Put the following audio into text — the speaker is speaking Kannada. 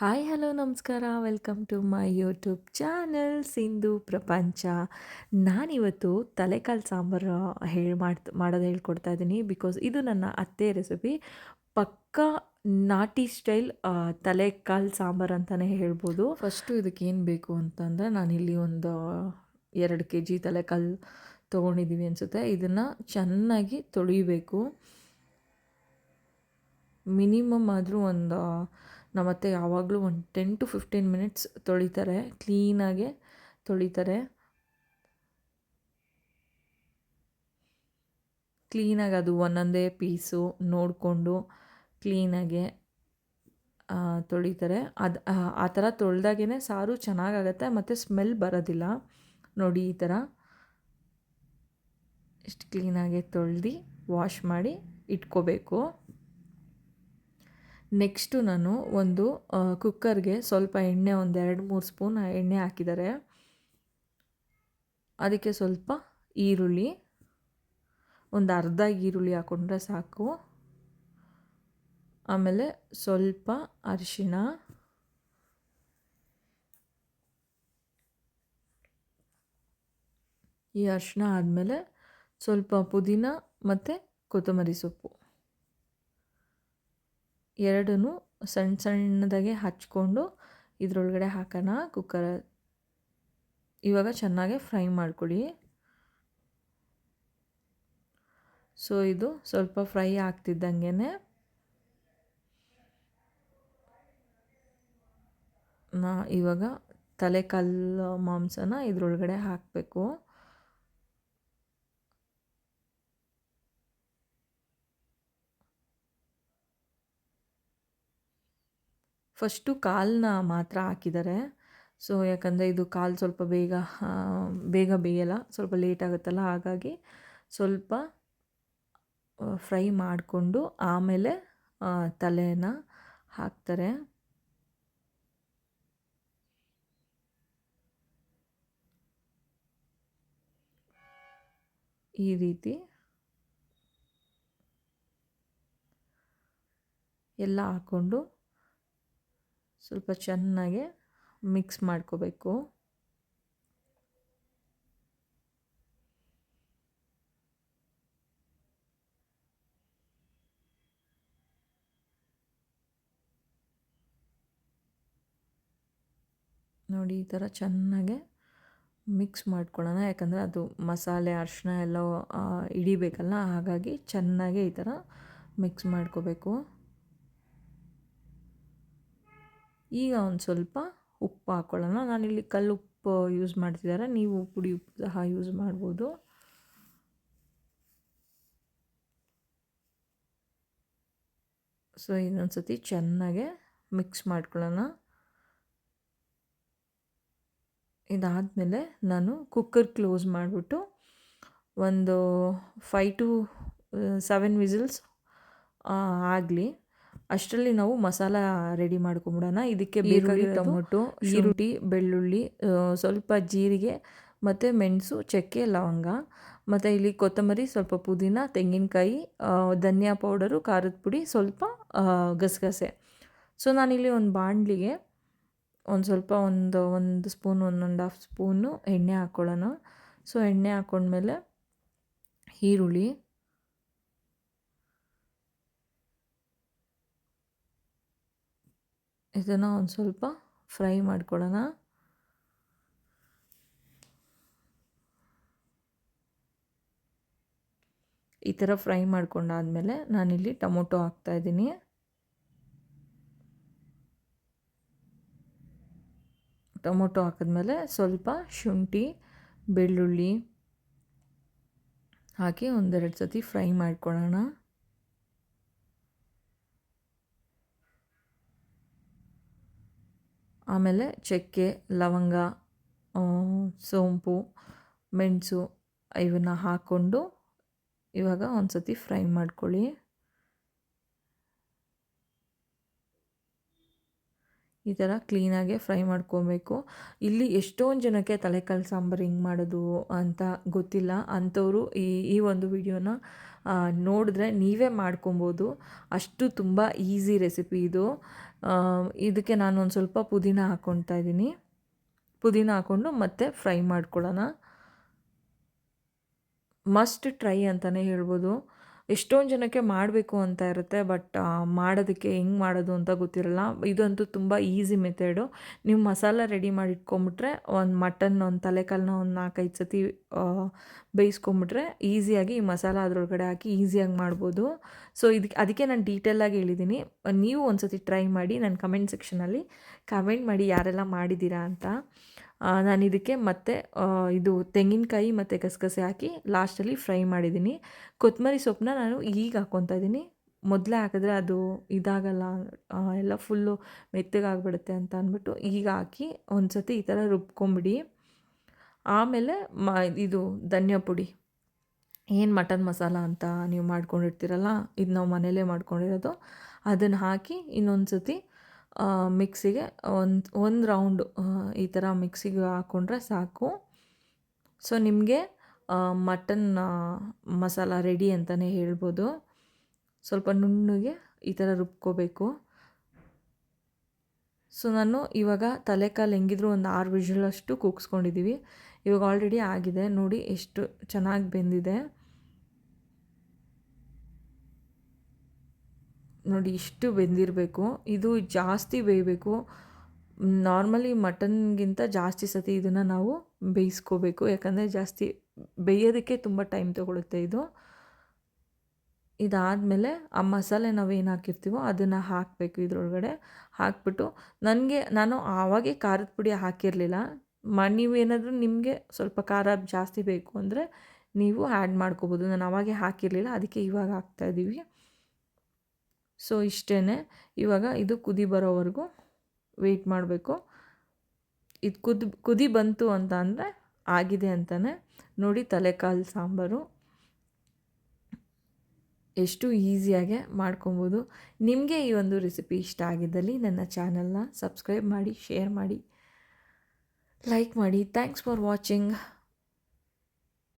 ಹಾಯ್, ಹಲೋ, ನಮಸ್ಕಾರ. Welcome to my YouTube channel Sindhu Prapancha. ನಾನಿವತ್ತು ತಲೆಕಾಲು ಸಾಂಬಾರು ಹೇಳಿ ಮಾಡ್ತಾ, ಮಾಡೋದು ಹೇಳ್ಕೊಡ್ತಾ ಇದ್ದೀನಿ. ಬಿಕಾಸ್ ಇದು ನನ್ನ ಅತ್ತೆ ರೆಸಿಪಿ ಪಕ್ಕಾ ನಾಟಿ ಸ್ಟೈಲ್ ತಲೆಕಾಲು ಸಾಂಬಾರು ಅಂತಲೇ ಹೇಳ್ಬೋದು. ಫಸ್ಟು ಇದಕ್ಕೆ ಏನು ಬೇಕು ಅಂತಂದರೆ ನಾನಿಲ್ಲಿ ಒಂದು ಎರಡು ಕೆ ಜಿ ತಲೆಕಾಲು ತೊಗೊಂಡಿದ್ದೀವಿ ಅನಿಸುತ್ತೆ. ಇದನ್ನು ಚೆನ್ನಾಗಿ ತೊಳಿಬೇಕು. ಮಿನಿಮಮ್ ಆದರೂ ಒಂದು ನಮ್ಮತ್ತೆ ಯಾವಾಗಲೂ ಒಂದು ಟೆನ್ ಟು ಫಿಫ್ಟೀನ್ ಮಿನಿಟ್ಸ್ ತೊಳಿತಾರೆ ಕ್ಲೀನಾಗೆ ತೊಳಿತಾರೆ. ಕ್ಲೀನಾಗಿ ಅದು ಒಂದೊಂದೇ ಪೀಸು ನೋಡಿಕೊಂಡು ಕ್ಲೀನಾಗೆ ತೊಳಿತಾರೆ. ಅದು, ಆ ಥರ ತೊಳೆದಾಗೇ ಸಾರು ಚೆನ್ನಾಗಾಗತ್ತೆ, ಮತ್ತು ಸ್ಮೆಲ್ ಬರೋದಿಲ್ಲ. ನೋಡಿ ಈ ಥರ. ಇಷ್ಟು ಕ್ಲೀನಾಗೆ ತೊಳೆದು ವಾಶ್ ಮಾಡಿ ಇಟ್ಕೋಬೇಕು. ನೆಕ್ಸ್ಟು ನಾನು ಒಂದು ಕುಕ್ಕರ್ಗೆ ಸ್ವಲ್ಪ ಎಣ್ಣೆ ಒಂದು ಎರಡು ಮೂರು ಸ್ಪೂನ್ ಎಣ್ಣೆ ಹಾಕಿದ್ದಾರೆ. ಅದಕ್ಕೆ ಸ್ವಲ್ಪ ಈರುಳ್ಳಿ, ಒಂದು ಅರ್ಧ ಈರುಳ್ಳಿ ಹಾಕ್ಕೊಂಡ್ರೆ ಸಾಕು. ಆಮೇಲೆ ಸ್ವಲ್ಪ ಅರಿಶಿಣ, ಈ ಅರಿಶಿಣ ಆದಮೇಲೆ ಸ್ವಲ್ಪ ಪುದೀನ ಮತ್ತು ಕೊತ್ತಂಬರಿ ಸೊಪ್ಪು. ಎರಡೂ ಸಣ್ಣ ಸಣ್ಣದಾಗೆ ಹಚ್ಕೊಂಡು ಇದರೊಳಗಡೆ ಹಾಕೋಣ ಕುಕ್ಕರ್ ಇವಾಗ ಚೆನ್ನಾಗೆ ಫ್ರೈ ಮಾಡ್ಕೊಳ್ಳಿ ಸೊ ಇದು ಸ್ವಲ್ಪ ಫ್ರೈ ಆಗ್ತಿದ್ದಂಗೆ ನಾ ಇವಾಗ ತಲೆಕಲ್ಲು ಮಾಂಸನ ಇದರೊಳಗಡೆ ಹಾಕಬೇಕು. ಫಸ್ಟು ಕಾಲನ್ನ ಮಾತ್ರ ಹಾಕಿದ್ದಾರೆ. ಸೊ, ಯಾಕಂದರೆ ಇದು ಕಾಲು ಸ್ವಲ್ಪ ಬೇಗ ಬೇಗ ಬೇಯಲ್ಲ, ಸ್ವಲ್ಪ ಲೇಟ್ ಆಗುತ್ತಲ್ಲ, ಹಾಗಾಗಿ ಸ್ವಲ್ಪ ಫ್ರೈ ಮಾಡಿಕೊಂಡು ಆಮೇಲೆ ತಲೆನ ಹಾಕ್ತಾರೆ. ಈ ರೀತಿ. ಎಲ್ಲ ಹಾಕ್ಕೊಂಡು ಸ್ವಲ್ಪ ಚೆನ್ನಾಗಿ ಮಿಕ್ಸ್ ಮಾಡ್ಕೋಬೇಕು. ನೋಡಿ ಈ ಥರ ಚೆನ್ನಾಗೆ ಮಿಕ್ಸ್ ಮಾಡ್ಕೊಳ್ಳೋಣ. ಯಾಕಂದರೆ ಅದು ಮಸಾಲೆ, ಅರಿಶಿಣ ಎಲ್ಲ ಹಿಡಿಬೇಕಲ್ಲ, ಹಾಗಾಗಿ ಚೆನ್ನಾಗೆ ಈ ಥರ ಮಿಕ್ಸ್ ಮಾಡ್ಕೋಬೇಕು. ಈಗ ಒಂದು ಸ್ವಲ್ಪ ಉಪ್ಪು ಹಾಕ್ಕೊಳ್ಳೋಣ ನಾನಿಲ್ಲಿ ಕಲ್ಲು ಉಪ್ಪು ಯೂಸ್ ಮಾಡ್ತಿದ್ದಾರೆ. ನೀವು ಪುಡಿ ಉಪ್ಪು ಸಹ ಯೂಸ್ ಮಾಡ್ಬೋದು. ಸೊ ಇನ್ನೊಂದು ಸತಿ ಚೆನ್ನಾಗೆ ಮಿಕ್ಸ್ ಮಾಡ್ಕೊಳ್ಳೋಣ. ಇದಾದಮೇಲೆ ನಾನು ಕುಕ್ಕರ್ ಕ್ಲೋಸ್ ಮಾಡಿಬಿಟ್ಟು ಒಂದು ಫೈ ಟು ಸೆವೆನ್ ವಿಸಿಲ್ಸ್ ಆಗಲಿ. ಅಷ್ಟರಲ್ಲಿ ನಾವು ಮಸಾಲ ರೆಡಿ ಮಾಡ್ಕೊಂಬಿಡೋಣ. ಇದಕ್ಕೆ ಬೇಕಾಗಿ ಟೊಮೊಟೊ ಈರುಳ್ಳಿ ಬೆಳ್ಳುಳ್ಳಿ ಸ್ವಲ್ಪ ಜೀರಿಗೆ ಮತ್ತು ಮೆಣಸು ಚಕ್ಕೆ ಲವಂಗ ಮತ್ತು ಇಲ್ಲಿ ಕೊತ್ತಂಬರಿ ಸ್ವಲ್ಪ ಪುದೀನ ತೆಂಗಿನಕಾಯಿ ಧನಿಯಾ ಪೌಡರು ಖಾರದ ಪುಡಿ ಸ್ವಲ್ಪ ಗಸಗಸೆ. ಸೊ ನಾನಿಲ್ಲಿ ಒಂದು ಬಾಣಲಿಗೆ ಒಂದು ಸ್ವಲ್ಪ ಒಂದು ಒಂದು ಸ್ಪೂನ್ ಒಂದೊಂದು ಹಾಫ್ ಸ್ಪೂನು ಎಣ್ಣೆ ಹಾಕ್ಕೊಳ್ಳೋಣ ಸೊ ಎಣ್ಣೆ ಹಾಕ್ಕೊಂಡ್ಮೇಲೆ ಈರುಳ್ಳಿ ಇದನ್ನು ಒಂದು ಸ್ವಲ್ಪ ಫ್ರೈ ಮಾಡ್ಕೊಳ್ಳೋಣ. ಈ ಥರ ಫ್ರೈ ಮಾಡ್ಕೊಂಡಾದಮೇಲೆ ನಾನಿಲ್ಲಿ ಟೊಮೊಟೊ ಹಾಕ್ತಾಯಿದ್ದೀನಿ ಟೊಮೊಟೊ ಹಾಕಿದ್ಮೇಲೆ ಸ್ವಲ್ಪ ಶುಂಠಿ, ಬೆಳ್ಳುಳ್ಳಿ ಹಾಕಿ ಒಂದೆರಡು ಸತಿ ಫ್ರೈ ಮಾಡ್ಕೊಳ್ಳೋಣ. ಆಮೇಲೆ ಚಕ್ಕೆ, ಲವಂಗ ಸೋಂಪು, ಮೆಣಸು ಇವನ್ನ ಹಾಕ್ಕೊಂಡು ಇವಾಗ ಒಂದು ಸತಿ ಫ್ರೈ ಮಾಡ್ಕೊಳ್ಳಿ. ಈ ಥರ ಕ್ಲೀನಾಗೆ ಫ್ರೈ ಮಾಡ್ಕೊಬೇಕು. ಇಲ್ಲಿ ಎಷ್ಟೊಂದು ಜನಕ್ಕೆ ತಲೆಕಾಲು ಸಾಂಬಾರು ಹಿಂಗೆ ಮಾಡೋದು ಅಂತ ಗೊತ್ತಿಲ್ಲ. ಅಂಥವರು ಈ ಈ ಒಂದು ವಿಡಿಯೋನ ನೋಡಿದ್ರೆ ನೀವೇ ಮಾಡ್ಕೊಬೋದು. ಅಷ್ಟು ತುಂಬ ಈಸಿ ರೆಸಿಪಿ ಇದು. ಇದಕ್ಕೆ ನಾನು ಒಂದು ಸ್ವಲ್ಪ ಪುದೀನ ಹಾಕ್ಕೊಳ್ತಾ ಇದ್ದೀನಿ. ಪುದೀನ ಹಾಕ್ಕೊಂಡು ಮತ್ತೆ ಫ್ರೈ ಮಾಡ್ಕೊಳ್ಳೋಣ. ಮಸ್ಟ್ ಟ್ರೈ ಅಂತಲೇ ಹೇಳ್ಬೋದು. ಎಷ್ಟೊಂದು ಜನಕ್ಕೆ ಮಾಡಬೇಕು ಅಂತ ಇರುತ್ತೆ, ಬಟ್ ಮಾಡೋದಕ್ಕೆ ಹೆಂಗೆ ಮಾಡೋದು ಅಂತ ಗೊತ್ತಿರಲ್ಲ. ಇದಂತೂ ತುಂಬ ಈಸಿ ಮೆಥಡು. ನೀವು ಮಸಾಲ ರೆಡಿ ಮಾಡಿ ಇಟ್ಕೊಂಬಿಟ್ರೆ, ಒಂದು ಮಟನ್, ಒಂದು ತಲೆಕಾಲನ್ನ ಒಂದು ನಾಲ್ಕೈದು ಸತಿ ಬೇಯಿಸ್ಕೊಂಬಿಟ್ರೆ ಈಸಿಯಾಗಿ ಈ ಮಸಾಲ ಅದರೊಳಗಡೆ ಹಾಕಿ ಈಸಿಯಾಗಿ ಮಾಡ್ಬೋದು. ಸೊ ಇದಕ್ಕೆ ಅದಕ್ಕೆ ನಾನು ಡೀಟೇಲಾಗಿ ಹೇಳಿದ್ದೀನಿ ನೀವು ಒಂದು ಸತಿ ಟ್ರೈ ಮಾಡಿ ನನ್ನ ಕಮೆಂಟ್ ಸೆಕ್ಷನಲ್ಲಿ ಕಮೆಂಟ್ ಮಾಡಿ ಯಾರೆಲ್ಲ ಮಾಡಿದ್ದೀರಾ ಅಂತ. ನಾನು ಇದಕ್ಕೆ ಮತ್ತೆ ಇದು ತೆಂಗಿನಕಾಯಿ ಮತ್ತು ಗಸಗಸೆ ಹಾಕಿ ಲಾಸ್ಟಲ್ಲಿ ಫ್ರೈ ಮಾಡಿದ್ದೀನಿ. ಕೊತ್ತಂಬರಿ ಸೊಪ್ಪನ್ನ ನಾನು ಈಗ ಹಾಕ್ಕೊತಾ ಇದ್ದೀನಿ. ಮೊದಲೇ ಹಾಕಿದ್ರೆ ಅದು ಇದಾಗಲ್ಲ ಎಲ್ಲ ಫುಲ್ಲು ಮೆತ್ತಗಾಗ್ಬಿಡುತ್ತೆ ಅಂತ ಅಂದ್ಬಿಟ್ಟು ಈಗ ಹಾಕಿ ಒಂದು ಸತಿ ಈ ಥರ ರುಬ್ಕೊಂಬಿಡಿ. ಆಮೇಲೆ ಮ, ಇದು ಧನ್ಯ ಪುಡಿ. ಏನು ಮಟನ್ ಮಸಾಲ ಅಂತ ನೀವು ಮಾಡ್ಕೊಂಡಿರ್ತೀರಲ್ಲ ಇದು ನಾವು ಮನೇಲೇ ಮಾಡ್ಕೊಂಡಿರೋದು, ಅದನ್ನು ಹಾಕಿ ಇನ್ನೊಂದು ಸತಿ ಮಿಕ್ಸಿಗೆ ಒಂದು ಒಂದು ರೌಂಡು ಈ ಥರ ಮಿಕ್ಸಿಗೆ ಹಾಕ್ಕೊಂಡ್ರೆ ಸಾಕು. ಸೊ ನಿಮಗೆ ಮಟನ್ ಮಸಾಲ ರೆಡಿ ಅಂತಲೇ ಹೇಳ್ಬೋದು. ಸ್ವಲ್ಪ ನುಣ್ಣಗೆ ಈ ಥರ ರುಬ್ಕೋಬೇಕು. ಸೊ ನಾನು ಇವಾಗ ತಲೆಕಾಲು ಹೆಂಗಿದ್ರು ಒಂದು ಆರು ವಿಷಲಷ್ಟು ಕೂಗಿಸ್ಕೊಂಡಿದ್ದೀವಿ ಇವಾಗ ಆಲ್ರೆಡಿ ಆಗಿದೆ. ನೋಡಿ ಎಷ್ಟು ಚೆನ್ನಾಗಿ ಬೆಂದಿದೆ. ನೋಡಿ, ಇಷ್ಟು ಬೆಂದಿರಬೇಕು. ಇದು ಜಾಸ್ತಿ ಬೇಯಬೇಕು. ನಾರ್ಮಲಿ ಮಟನ್ಗಿಂತ ಜಾಸ್ತಿ ಸತಿ ಇದನ್ನು ನಾವು ಬೇಯಿಸ್ಕೋಬೇಕು. ಯಾಕಂದರೆ ಜಾಸ್ತಿ ಬೇಯೋದಕ್ಕೆ ತುಂಬ ಟೈಮ್ ತೊಗೊಳುತ್ತೆ ಇದು. ಇದಾದಮೇಲೆ ಆ ಮಸಾಲೆ ನಾವು ಏನು ಹಾಕಿರ್ತೀವೋ ಅದನ್ನು ಹಾಕಬೇಕು ಇದ್ರೊಳಗಡೆ. ಹಾಕ್ಬಿಟ್ಟು ನನಗೆ, ನಾನು ಆವಾಗೇ ಖಾರದ ಪುಡಿ ಹಾಕಿರಲಿಲ್ಲ. ಮ, ನೀವೇನಾದರೂ ನಿಮಗೆ ಸ್ವಲ್ಪ ಖಾರ ಜಾಸ್ತಿ ಬೇಕು ಅಂದರೆ ನೀವು ಆ್ಯಡ್ ಮಾಡ್ಕೋಬೋದು. ನಾನು ಅವಾಗೇ ಹಾಕಿರಲಿಲ್ಲ, ಅದಕ್ಕೆ ಇವಾಗ ಹಾಕ್ತಾಯಿದ್ದೀವಿ ಸೊ ಇಷ್ಟೇ ಇವಾಗ ಇದು ಕುದಿ ಬರೋವರೆಗೂ ವೆಯ್ಟ್ ಮಾಡಬೇಕು. ಇದು ಕುದಿ ಕುದಿ ಬಂತು ಅಂತ ಅಂದರೆ ಆಗಿದೆ ಅಂತಲೇ ನೋಡಿ, ತಲೆಕಾಲು ಸಾಂಬಾರು. ಎಷ್ಟು ಈಸಿಯಾಗೆ ಮಾಡ್ಕೊಬೋದು. ನಿಮಗೆ ಈ ಒಂದು ರೆಸಿಪಿ ಇಷ್ಟ ಆಗಿದ್ದಲ್ಲಿ ನನ್ನ ಚಾನಲ್ನ ಸಬ್ಸ್ಕ್ರೈಬ್ ಮಾಡಿ ಶೇರ್ ಮಾಡಿ ಲೈಕ್ ಮಾಡಿ. Thanks for watching